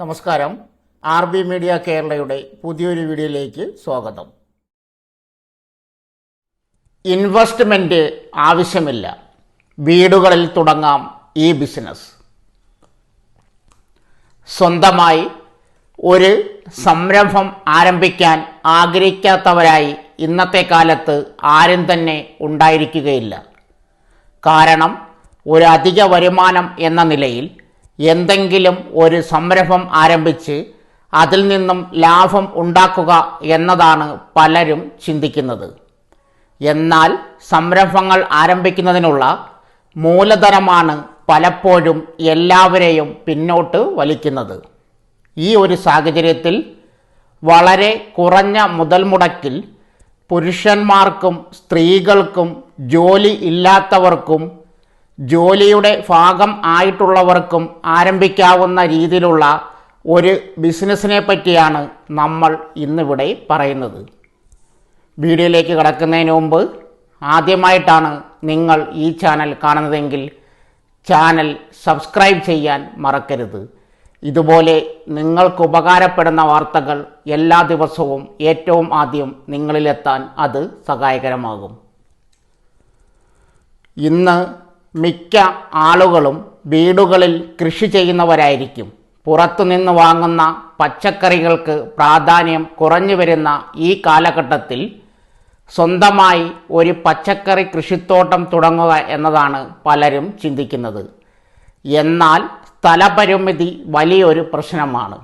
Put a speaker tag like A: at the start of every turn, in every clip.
A: നമസ്കാരം. R B media കേരളയുടെ പുതിയൊരു വീഡിയോയിലേക്ക് സ്വാഗതം. ഇൻവെസ്റ്റ്മെന്റ് ആവശ്യമില്ല. വീടുകളിൽ തുടങ്ങാം ഈ ബിസിനസ്. സ്വന്തമായി ഒരു സംരംഭം ആരംഭിക്കാൻ ആഗ്രഹിക്കാത്തവരായി ഇന്നത്തെ കാലത്ത് ആരും തന്നെ ഉണ്ടായിരിക്കുകയില്ല. കാരണം ഒരു അധിക വരുമാനം എന്ന നിലയിൽ എന്തെങ്കിലും ഒരു സംരംഭം ആരംഭിച്ച് അതിൽ നിന്നും ലാഭം ഉണ്ടാക്കുക എന്നതാണ് പലരും ചിന്തിക്കുന്നത്. എന്നാൽ സംരംഭങ്ങൾ ആരംഭിക്കുന്നതിനുള്ള മൂലധനമാണ് പലപ്പോഴും എല്ലാവരെയും പിന്നോട്ട് വലിക്കുന്നത്. ഈ ഒരു സാഹചര്യത്തിൽ വളരെ കുറഞ്ഞ മുതൽ മുടക്കിൽ പുരുഷന്മാർക്കും സ്ത്രീകൾക്കും ജോലി ഇല്ലാത്തവർക്കും ജോലിയുടെ ഭാഗം ആയിട്ടുള്ളവർക്കും ആരംഭിക്കാവുന്ന രീതിയിലുള്ള ഒരു ബിസിനസ്സിനെ പറ്റിയാണ് നമ്മൾ ഇന്നിവിടെ പറയുന്നത്. വീഡിയോയിലേക്ക് കടക്കുന്നതിന് മുമ്പ് ആദ്യമായിട്ടാണ് നിങ്ങൾ ഈ ചാനൽ കാണുന്നതെങ്കിൽ ചാനൽ സബ്സ്ക്രൈബ് ചെയ്യാൻ മറക്കരുത്. ഇതുപോലെ നിങ്ങൾക്ക് ഉപകാരപ്പെടുന്ന വാർത്തകൾ എല്ലാ ദിവസവും ഏറ്റവും ആദ്യം നിങ്ങളിലെത്താൻ അത് സഹായകരമാകും. ഇന്ന് മിക്ക ആളുകളും വീടുകളിൽ കൃഷി ചെയ്യുന്നവരായിരിക്കും. പുറത്തുനിന്ന് വാങ്ങുന്ന പച്ചക്കറികൾക്ക് പ്രാധാന്യം കുറഞ്ഞു വരുന്ന ഈ കാലഘട്ടത്തിൽ സ്വന്തമായി ഒരു പച്ചക്കറി കൃഷിത്തോട്ടം തുടങ്ങുക എന്നതാണ് പലരും ചിന്തിക്കുന്നത്. എന്നാൽ സ്ഥലപരിമിതി വലിയൊരു പ്രശ്നമാണ്.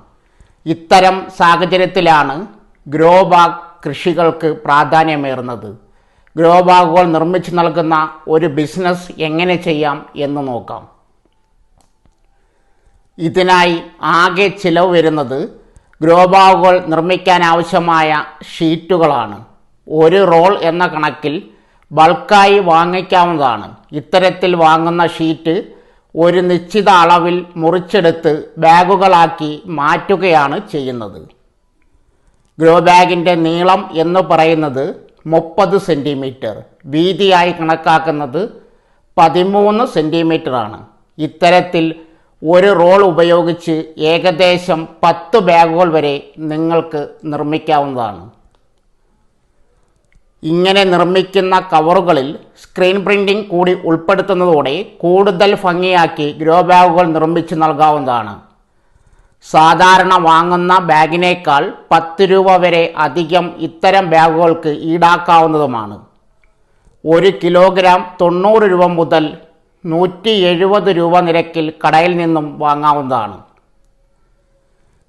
A: ഇത്തരം സാഹചര്യത്തിലാണ് ഗ്രോ ബാഗ് കൃഷികൾക്ക് പ്രാധാന്യമേറുന്നത്. ഗ്രോ ബാഗുകൾ നിർമ്മിച്ചു നൽകുന്ന ഒരു ബിസിനസ് എങ്ങനെ ചെയ്യാം എന്ന് നോക്കാം. ഇതിനായി ആകെ ചിലവ് വരുന്നത് ഗ്രോ ബാഗുകൾ നിർമ്മിക്കാൻ ആവശ്യമായ ഷീറ്റുകളാണ്. ഒരു റോൾ എന്ന കണക്കിൽ ബൾക്കായി വാങ്ങിക്കാവുന്നതാണ്. ഇത്തരത്തിൽ വാങ്ങുന്ന ഷീറ്റ് ഒരു നിശ്ചിത അളവിൽ മുറിച്ചെടുത്ത് ബാഗുകളാക്കി മാറ്റുകയാണ് ചെയ്യുന്നത്. ഗ്രോ ബാഗിന്റെ നീളം എന്ന് പറയുന്നത് മുപ്പത് സെന്റിമീറ്റർ വീതിയായി കണക്കാക്കുന്നത് പതിമൂന്ന് സെന്റിമീറ്ററാണ് ഇത്തരത്തിൽ ഒരു റോൾ ഉപയോഗിച്ച് ഏകദേശം പത്ത് ബാഗുകൾ വരെ നിങ്ങൾക്ക് നിർമ്മിക്കാവുന്നതാണ്. ഇങ്ങനെ നിർമ്മിക്കുന്ന കവറുകളിൽ സ്ക്രീൻ പ്രിന്റിംഗ് കൂടി ഉൾപ്പെടുത്തുന്നതോടെ കൂടുതൽ ഭംഗിയാക്കി ഗ്രോ ബാഗുകൾ നിർമ്മിച്ച് നൽകാവുന്നതാണ്. സാധാരണ വാങ്ങുന്ന ബാഗിനേക്കാൾ പത്ത് രൂപ വരെ അധികം ഇത്തരം ബാഗുകൾക്ക് ഈടാക്കാവുന്നതുമാണ്. ഒരു കിലോഗ്രാം തൊണ്ണൂറ് രൂപ മുതൽ നൂറ്റി എഴുപത് രൂപ നിരക്കിൽ കടയിൽ നിന്നും വാങ്ങാവുന്നതാണ്.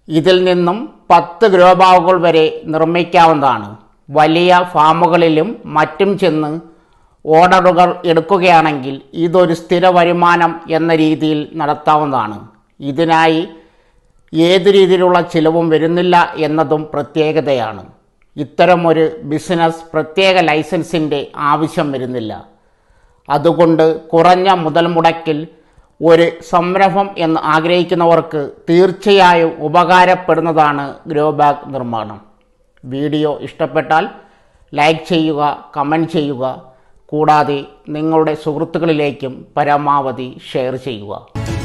A: ഇതിൽ നിന്നും പത്ത് ഗ്രോ ബാഗുകൾ വരെ നിർമ്മിക്കാവുന്നതാണ്. വലിയ ഫാമുകളിലും മറ്റും ചെന്ന് ഓർഡറുകൾ എടുക്കുകയാണെങ്കിൽ ഇതൊരു സ്ഥിര വരുമാനം എന്ന രീതിയിൽ നടത്താവുന്നതാണ്. ഇതിനായി ഏത് രീതിയിലുള്ള ചിലവും വരുന്നില്ല എന്നതും പ്രത്യേകതയാണ്. ഇത്തരമൊരു ബിസിനസ് പ്രത്യേക ലൈസൻസിന്റെ ആവശ്യം വരുന്നില്ല. അതുകൊണ്ട് കുറഞ്ഞ മുതൽ മുടക്കിൽ ഒരു സംരംഭം എന്ന് ആഗ്രഹിക്കുന്നവർക്ക് തീർച്ചയായും ഉപകാരപ്പെടുന്നതാണ് ഗ്രോ ബാഗ് നിർമ്മാണം. വീഡിയോ ഇഷ്ടപ്പെട്ടാൽ ലൈക്ക് ചെയ്യുക കമന്റ് ചെയ്യുക. കൂടാതെ നിങ്ങളുടെ സുഹൃത്തുക്കളിലേക്കും പരമാവധി ഷെയർ ചെയ്യുക.